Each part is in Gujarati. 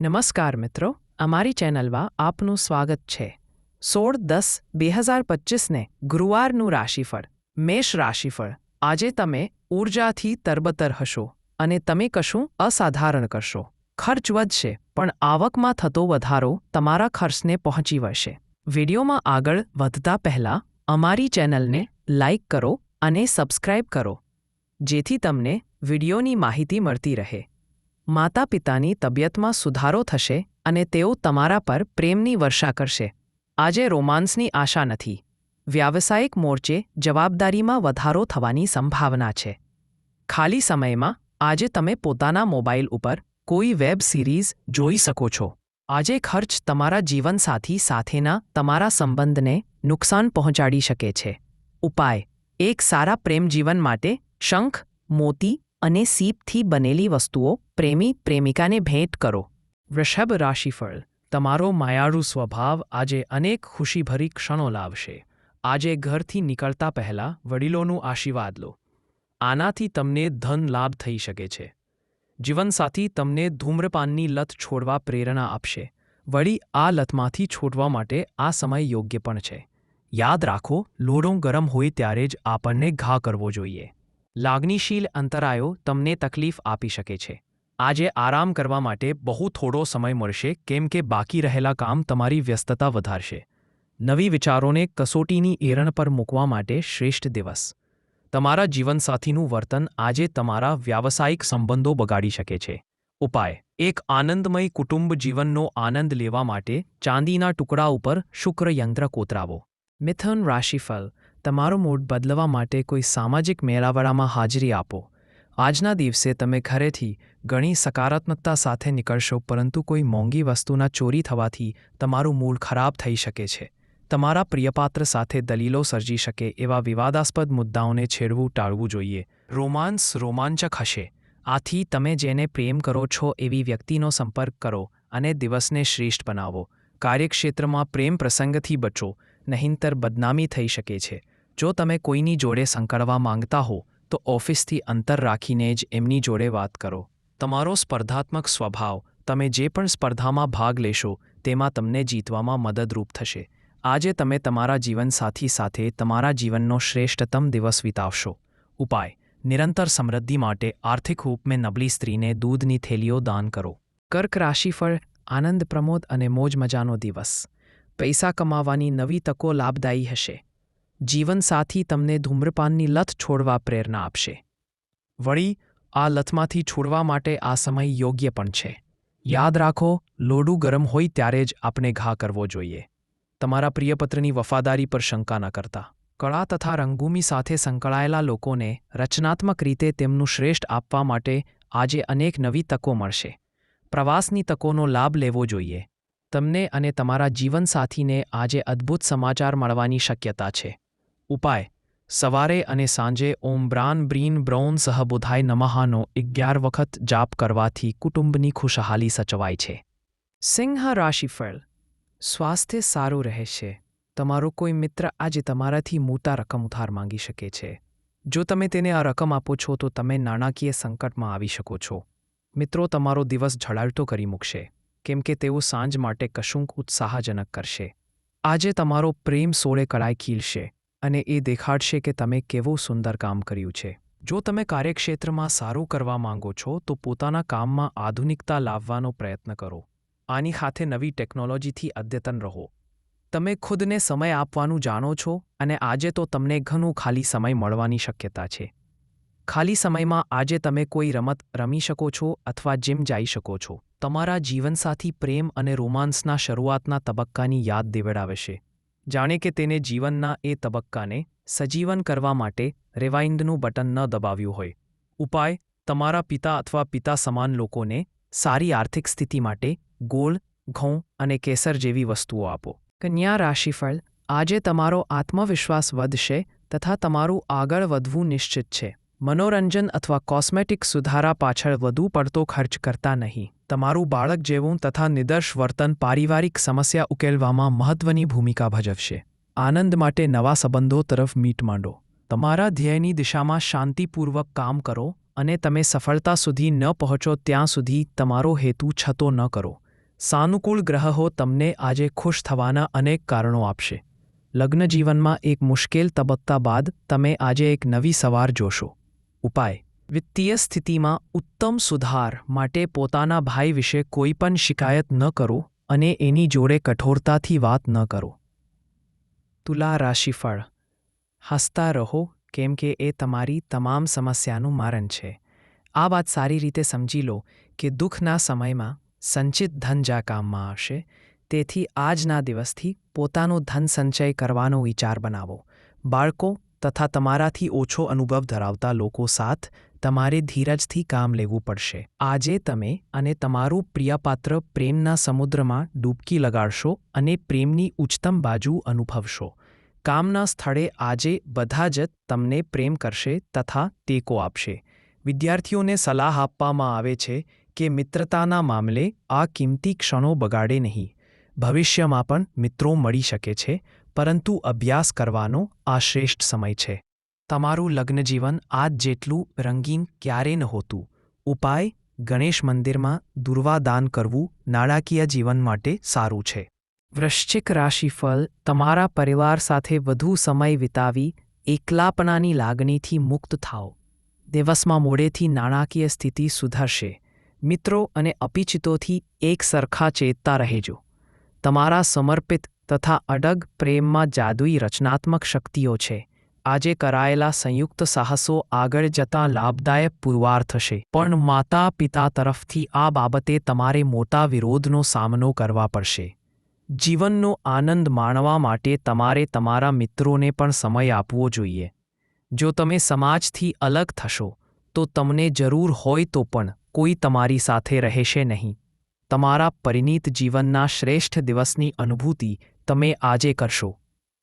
નમસ્કાર મિત્રો, અમારી ચેનલમાં આપનું સ્વાગત છે. સોળ દસ બે હજાર પચીસને ગુરુવારનું રાશિફળ, મેષ રાશિફળ. આજે તમે ઊર્જાથી તરબતર હશો અને તમે કશું અસાધારણ કરશો. ખર્ચ વધશે, પણ આવકમાં થતો વધારો તમારા ખર્ચને પહોંચી વળશે. વિડીયોમાં આગળ વધતા પહેલાં અમારી ચેનલને લાઇક કરો અને સબસ્ક્રાઇબ કરો, જેથી તમને વિડીયોની માહિતી મળતી રહે. માતા પિતાની તબિયતમાં સુધારો થશે અને તેઓ તમારા પર પ્રેમની વર્ષા કરશે. આજે રોમાન્સની આશા નથી. વ્યાવસાયિક મોરચે જવાબદારીમાં વધારો થવાની સંભાવના છે. ખાલી સમયમાં આજે તમે પોતાના મોબાઈલ ઉપર કોઈ વેબ સિરીઝ જોઈ શકો છો. આજે ખર્ચ તમારા જીવનસાથી સાથેના તમારા સંબંધને નુકસાન પહોંચાડી શકે છે. ઉપાય. એક સારા પ્રેમ જીવન માટે શંખ, મોતી અને સીપથી બનેલી વસ્તુઓ પ્રેમી પ્રેમિકાને ભેટ કરો. વૃષભ રાશિફળ, તમારો માયાળુ સ્વભાવ આજે અનેક ખુશીભરી ક્ષણો લાવશે. આજે ઘરથી નીકળતા પહેલા વડીલોનું આશીર્વાદ લો. આનાથી તમને ધન લાભ થઈ શકે છે. જીવનસાથી તમને ધૂમ્રપાનની લત છોડવા પ્રેરણા આપશે. વળી આ લતમાંથી છોડવા માટે આ સમય યોગ્ય પણ છે. યાદ રાખો, લોડો ગરમ હોય ત્યારે જ આપણને ઘા કરવો જોઈએ. લાગણીશીલ અંતરાયો તમને તકલીફ આપી શકે છે. આજે આરામ કરવા માટે બહુ થોડો સમય મળશે કેમ કે બાકી રહેલા કામ તમારી વ્યસ્તતા વધારશે. નવી વિચારોને કસોટીની એરણ પર મૂકવા માટે શ્રેષ્ઠ દિવસ. તમારા જીવનસાથીનું વર્તન આજે તમારા વ્યાવસાયિક સંબંધો બગાડી શકે છે. ઉપાય, એક આનંદમય કુટુંબ જીવનનો આનંદ લેવા માટે ચાંદીના ટુકડા ઉપર શુક્ર યંત્ર કોતરાવો. મિથુન રાશિફળ તમારો મૂડ બદલવા માટે કોઈ સામાજિક મેળાવડામાં હાજરી આપો. આજના દિવસે તમે ઘરેથી ઘણી સકારાત્મકતા સાથે નીકળશો, પરંતુ કોઈ મોંઘી વસ્તુના ચોરી થવાથી તમારું મૂડ ખરાબ થઈ શકે છે. તમારા પ્રિયપાત્ર સાથે દલીલો સર્જી શકે એવા વિવાદાસ્પદ મુદ્દાઓને છેડવું ટાળવું જોઈએ. રોમાન્સ રોમાંચક હશે. આથી તમે જેને પ્રેમ કરો છો એવી વ્યક્તિનો સંપર્ક કરો અને દિવસને શ્રેષ્ઠ બનાવો. કાર્યક્ષેત્રમાં પ્રેમ પ્રસંગથી બચો, નહીંતર બદનામી થઈ શકે છે. જો તમે કોઈની જોડે સંકળવા માંગતા હો, તો ઓફિસથી અંતર રાખીને જ એમની જોડે વાત કરો. તમારો સ્પર્ધાત્મક સ્વભાવ, તમે જે પણ સ્પર્ધામાં ભાગ લેશો, તેમાં તમને જીતવામાં મદદરૂપ થશે. આજે તમે તમારા જીવનસાથી સાથે તમારા જીવનનો શ્રેષ્ઠતમ દિવસ વિતાવશો. ઉપાય, નિરંતર સમૃદ્ધિ માટે આર્થિક રૂપમે નબળી સ્ત્રીને દૂધની થેલીઓ દાન કરો. કર્ક રાશિફળ, આનંદ પ્રમોદ અને મોજ મજાનો દિવસ. પૈસા કમાવાની નવી તકો લાભદાયી હશે. જીવનસાથી તમને ધૂમ્રપાનની લત છોડવા પ્રેરણા આપશે. વળી, આ લતમાંથી છોડવા માટે આ સમય યોગ્ય પણ છે. યાદ રાખો, લોડું ગરમ હોય ત્યારે જ આપણે ઘા કરવો જોઈએ. તમારા પ્રિયપત્રની વફાદારી પર શંકા ન કરતા. કળા તથા રંગભૂમિ સાથે સંકળાયેલા લોકોને રચનાત્મક રીતે તેમનું શ્રેષ્ઠ આપવા માટે આજે અનેક નવી તકો મળશે. પ્રવાસની તકોનો લાભ લેવો જોઈએ. તમને અને તમારા જીવનસાથીને આજે અદ્ભુત સમાચાર મળવાની શક્યતા છે. ઉપાય. સવારે અને સાંજે ઓમ બ્રાન બ્રીન બ્રૌન સહબુધાય નમહાનો અગિયાર વખત જાપ કરવાથી કુટુંબની ખુશહાલી સચવાય છે. સિંહ રાશિફળ. સ્વાસ્થ્ય સારું રહેશે. તમારો કોઈ મિત્ર આજે તમારાથી મોટા રકમ ઉધાર માંગી શકે છે. જો તમે તેને આ રકમ આપો છો, તો તમે નાણાકીય સંકટમાં આવી શકો છો. મિત્રો, તમારો દિવસ ઝળાળતો કરી મૂકશે. કેમ કે તેઓ સાંજ માટે કશુંક ઉત્સાહજનક કરશે. આજે તમારો પ્રેમ સોળે કળાઈ ખીલશે. અને એ દેખાડશે કે તમે કેવું સુંદર કામ કર્યું છે. જો તમે કાર્યક્ષેત્રમાં સારું કરવા માંગો છો, તો પોતાના કામમાં આધુનિકતા લાવવાનો પ્રયત્ન કરો. આની સાથે નવી ટેકનોલોજીથી અદ્યતન રહો. તમે ખુદને સમય આપવાનું જાણો છો અને આજે તો તમને ઘણું ખાલી સમય મળવાની શક્યતા છે. ખાલી સમયમાં આજે તમે કોઈ રમત રમી શકો છો અથવા જીમ જઈ શકો છો. તમારા જીવનસાથી પ્રેમ અને રોમાન્સના શરૂઆતના તબક્કાની યાદ દેવડાવશે જાણે કે તેને જીવનના એ તબક્કાને સજીવન કરવા માટે રિવાઇન્ડનું બટન ન દબાવ્યું હોય. ઉપાય, તમારા પિતા અથવા પિતા સમાન લોકોને સારી આર્થિક સ્થિતિ માટે ગોળ, ઘઉં અને કેસર જેવી વસ્તુઓ આપો. કન્યા રાશિફળ, આજે તમારો આત્મવિશ્વાસ વધશે તથા તમારું આગળ વધવું નિશ્ચિત છે. મનોરંજન અથવા કોસ્મેટિક સુધારા પાછળ વધુ પડતો ખર્ચ કરતા નહીં. તમારું બાળક જેવું તથા નિદર્શ વર્તન પારિવારિક સમસ્યા ઉકેલવામાં મહત્વની ભૂમિકા ભજવશે. આનંદ માટે નવા સંબંધો તરફ મીટ માંડો. તમારા ધ્યેયની દિશામાં શાંતિપૂર્વક કામ કરો અને તમે સફળતા સુધી ન પહોંચો ત્યાં સુધી તમારો હેતુ છતો ન કરો. સાનુકૂળ ગ્રહો તમને આજે ખુશ થવાના અનેક કારણો આપશે. લગ્ન જીવનમાં એક મુશ્કેલ તબક્કા બાદ તમે આજે એક નવી સવાર જોશો. ઉપાય. વિત્તીય સ્થિતિમાં ઉત્તમ સુધાર માટે પોતાના ભાઈ વિશે કોઈ પણ શિકાયત ન કરો અને એની જોડે કઠોરતાથી વાત ન કરો. તુલા રાશિફળ. હસતા રહો, કેમ કે એ તમારી તમામ સમસ્યાનું મારણ છે. આ વાત સારી રીતે સમજી લો કે દુઃખના સમયમાં સંચિત ધન જા કામમાં આવશે, તેથી આજના દિવસથી પોતાનો ધન સંચય કરવાનો વિચાર બનાવો. બાળકો તથા તમારાથી ઓછો અનુભવ ધરાવતા લોકો સાથ તમારે ધીરજથી કામ લેવું પડશે. આજે તમે અને તમારું પ્રિયપાત્ર પ્રેમના સમુદ્રમાં ડૂબકી લગાડશો અને પ્રેમની ઉચ્ચતમ બાજુ અનુભવશો. કામના સ્થળે આજે બધા જ તમને પ્રેમ કરશે તથા ટેકો આપશે. વિદ્યાર્થીઓને સલાહ આપવામાં આવે છે કે મિત્રતાના મામલે આ કિંમતી ક્ષણો બગાડે નહીં. ભવિષ્યમાં પણ મિત્રો મળી શકે છે, પરંતુ અભ્યાસ કરવાનો આ શ્રેષ્ઠ સમય છે. તમારું લગ્નજીવન આજ જેટલું રંગીન ક્યારે નહોતું ઉપાય, ગણેશ મંદિરમાં દુર્વાદાન કરવું નાણાકીય જીવન માટે સારું છે. વૃશ્ચિક રાશિફળ તમારા પરિવાર સાથે વધુ સમય વિતાવી એકલાપણાની લાગણીથી મુક્ત થાઓ. દિવસમાં મોડેથી નાણાકીય સ્થિતિ સુધરશે. મિત્રો અને અપિચિતોથી એક સરખા ચેતતા રહેજો. તમારા સમર્પિત તથા અડગ પ્રેમમાં જાદુઈ રચનાત્મક શક્તિઓ છે. આજે કરાયેલા સંયુક્ત સાહસો આગળ જતાં લાભદાયક પુરવાર થશે. પણ માતા પિતા તરફથી આ બાબતે તમારે મોટા વિરોધનો સામનો કરવા પડશે. જીવનનો આનંદ માણવા માટે તમારે તમારા મિત્રોને પણ સમય આપવો જોઈએ. જો તમે સમાજથી અલગ થશો, તો તમને જરૂર હોય તો પણ કોઈ તમારી સાથે રહેશે નહીં. તમારા પરિણીત જીવનના શ્રેષ્ઠ દિવસની અનુભૂતિ તમે આજે કરશો.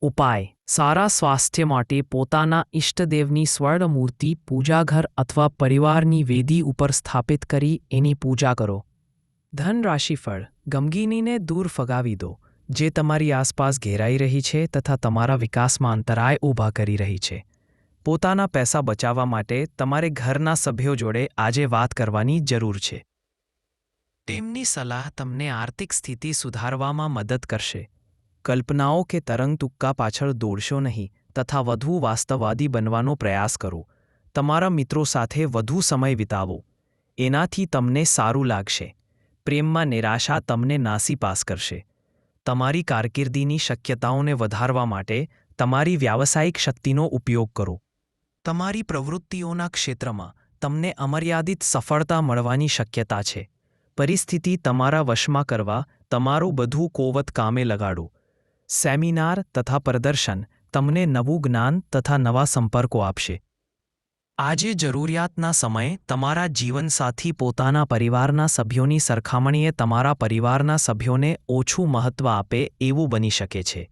ઉપાય. સારા સ્વાસ્થ્ય માટે પોતાના ઇષ્ટદેવની સ્વર્ણ મૂર્તિ પૂજાઘર અથવા પરિવારની વેદી ઉપર સ્થાપિત કરી એની પૂજા કરો. ધન રાશિફળ ગમગીનીને દૂર ફગાવી દો. જે તમારી આસપાસ ઘેરાઈ રહી છે તથા તમારા વિકાસમાં અંતરાય ઊભા કરી રહી છે. પોતાના પૈસા બચાવવા માટે તમારે ઘરના સભ્યો જોડે આજે વાત કરવાની જરૂર છે. તેમની સલાહ તમને આર્થિક સ્થિતિ સુધારવામાં મદદ કરશે. કલ્પનાઓ કે તરંગ તુક્કા પાછળ દોડશો નહીં તથા વધુ વાસ્તવવાદી બનવાનો પ્રયાસ કરો. તમારા મિત્રો સાથે વધુ સમય વિતાવો. એનાથી તમને સારું લાગશે. પ્રેમમાં નિરાશા તમને નાસીપાસ કરશે. તમારી કારકિર્દીની શક્યતાઓને વધારવા માટે તમારી વ્યાવસાયિક શક્તિનો ઉપયોગ કરો. તમારી પ્રવૃત્તિઓના ક્ષેત્રમાં તમને અમર્યાદિત સફળતા મળવાની શક્યતા છે. પરિસ્થિતિ તમારા વશમાં કરવા તમારું બધું કોવત કામે લગાડો. સેમિનાર તથા પ્રદર્શન તમને નવું જ્ઞાન તથા નવા સંપર્કો આપશે. આજે જરૂરિયાતના સમયે તમારા જીવનસાથી પોતાના પરિવારના સભ્યોની સરખામણીએ તમારા પરિવારના સભ્યોને ઓછું મહત્ત્વ આપે એવું બની શકે છે.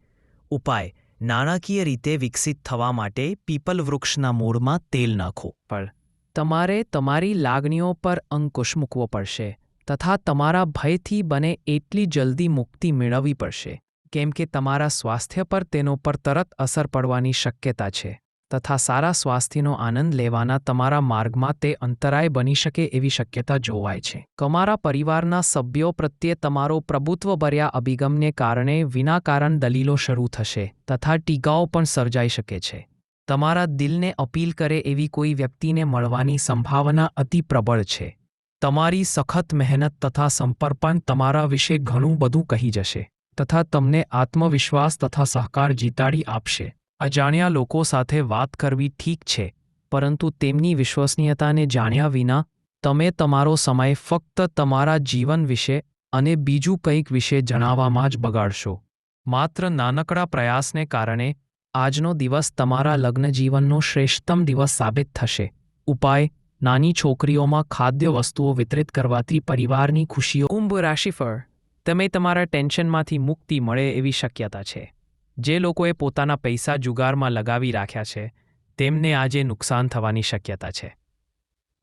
ઉપાય, નાણાકીય રીતે વિકસિત થવા માટે પીપલ વૃક્ષના મૂળમાં તેલ નાખો. પણ તમારે તમારી લાગણીઓ પર અંકુશ મૂકવો પડશે તથા તમારા ભયથી બને એટલી જલ્દી મુક્તિ મેળવવી પડશે. કેમ કે તમારા સ્વાસ્થ્ય પર તેનો પર તરત અસર પડવાની શક્યતા છે, તથા સારા સ્વાસ્થ્યનો આનંદ લેવાના તમારા માર્ગમાં તે અંતરાય બની શકે એવી શક્યતા જોવાય છે. તમારા પરિવારના સભ્યો પ્રત્યે તમારો પ્રભુત્વભર્યા અભિગમને કારણે વિનાકારણ દલીલો શરૂ થશે, તથા ટીકાઓ પણ સર્જાઈ શકે છે. તમારા દિલને અપીલ કરે એવી કોઈ વ્યક્તિને મળવાની સંભાવના અતિ પ્રબળ છે. તમારી સખત મહેનત તથા સંપર્પણ તમારા વિશે ઘણું બધું કહી જશે. તથા તમને આત્મવિશ્વાસ તથા સહકાર જીતાડી આપશે. અજાણ્યા લોકો સાથે વાત કરવી ઠીક છે, પરંતુ તેમની વિશ્વસનીયતાને જાણ્યા વિના, તમે તમારો સમય ફક્ત તમારા જીવન વિશે અને બીજું કંઈક વિશે જણાવવામાં જ બગાડશો. માત્ર નાનકડા પ્રયાસને કારણે, આજનો દિવસ તમારા લગ્નજીવનનો શ્રેષ્ઠતમ દિવસ સાબિત થશે. ઉપાય, નાની છોકરીઓમાં ખાદ્ય વસ્તુઓ વિતરિત કરવાથી પરિવારની ખુશીઓ કુંભ રાશિફળ તમે તમારા ટેન્શનમાંથી મુક્તિ મળે એવી શક્યતા છે. જે લોકોએ પોતાના પૈસા જુગારમાં લગાવી રાખ્યા છે, તેમને આજે નુકસાન થવાની શક્યતા છે.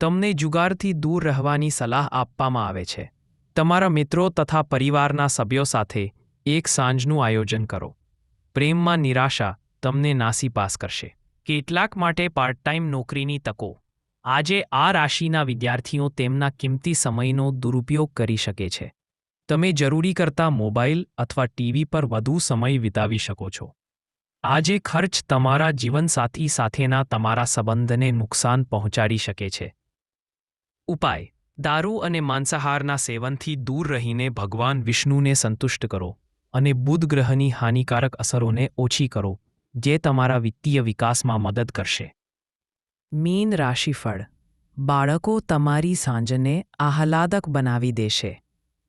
તમને જુગારથી દૂર રહેવાની સલાહ આપવામાં આવે છે. તમારા મિત્રો તથા પરિવારના સભ્યો સાથે એક સાંજનું આયોજન કરો. પ્રેમમાં નિરાશા તમને નાસીપાસ કરશે. કેટલાક માટે પાર્ટ ટાઈમ નોકરીની તકો. આજે આ રાશિના વિદ્યાર્થીઓ તેમના કિંમતી સમયનો દુરુપયોગ કરી શકે છે. તમે જરૂરી કરતાં મોબાઈલ અથવા ટીવી પર વધુ સમય વિતાવી શકો છો. આજે ખર્ચ તમારા જીવનસાથી સાથેના તમારા સંબંધને નુકસાન પહોંચાડી શકે છે. ઉપાય. દારૂ અને માંસાહારના સેવનથી દૂર રહીને ભગવાન વિષ્ણુને સંતુષ્ટ કરો અને બુધ ગ્રહની હાનિકારક અસરોને ઓછી કરો, જે તમારા વિત્તીય વિકાસમાં મદદ કરશે. મીન રાશિફળ. બાળકો તમારી સાંજને આહલાદક બનાવી દેશે.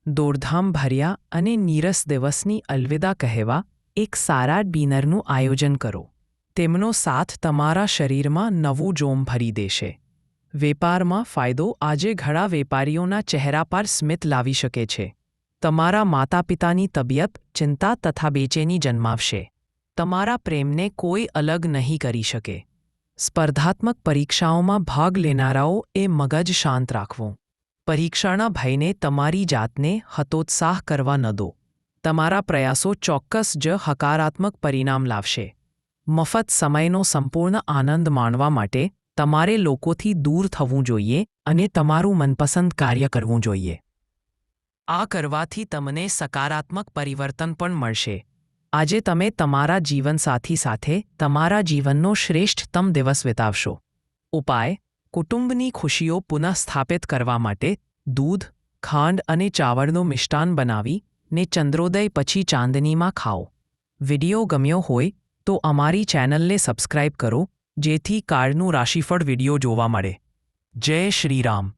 દોડધામ ભર્યા અને નીરસ દિવસની અલવિદા કહેવા એક સારા ડિનરનું આયોજન કરો. તેમનો સાથ તમારા શરીરમાં નવું જોમ ભરી દેશે. વેપારમાં ફાયદો આજે ઘણા વેપારીઓના ચહેરા પર સ્મિત લાવી શકે છે. તમારા માતા પિતાની તબિયત, ચિંતા તથા બેચેની જન્માવશે. તમારા પ્રેમને કોઈ અલગ નહીં કરી શકે. સ્પર્ધાત્મક પરીક્ષાઓમાં ભાગ લેનારાઓ એ મગજ શાંત રાખવું. પરીક્ષાના ભયને તમારી જાતને હતોત્સાહ કરવા ન દો. તમારા પ્રયાસો ચોક્કસ જ હકારાત્મક પરિણામ લાવશે. મફત સમયનો સંપૂર્ણ આનંદ માણવા માટે તમારે લોકોથી દૂર થવું જોઈએ અને તમારું મનપસંદ કાર્ય કરવું જોઈએ. આ કરવાથી તમને સકારાત્મક પરિવર્તન પણ મળશે. આજે તમે તમારા જીવનસાથી સાથે તમારા જીવનનો શ્રેષ્ઠતમ દિવસ વિતાવશો. ઉપાય કુટુંબની ખુશીઓ પુનઃસ્થાપિત કરવા માટે દૂધ, ખાંડ અને ચાવળનું મિષ્ટાન બનાવી ને ચંદ્રોદય પછી ચાંદનીમાં ખાઓ. વિડિયો ગમ્યો હોય તો અમારી ચેનલને સબસ્ક્રાઇબ કરો, જેથી કાળનું રાશિફળ વિડિયો જોવા મળે. જય શ્રી રામ.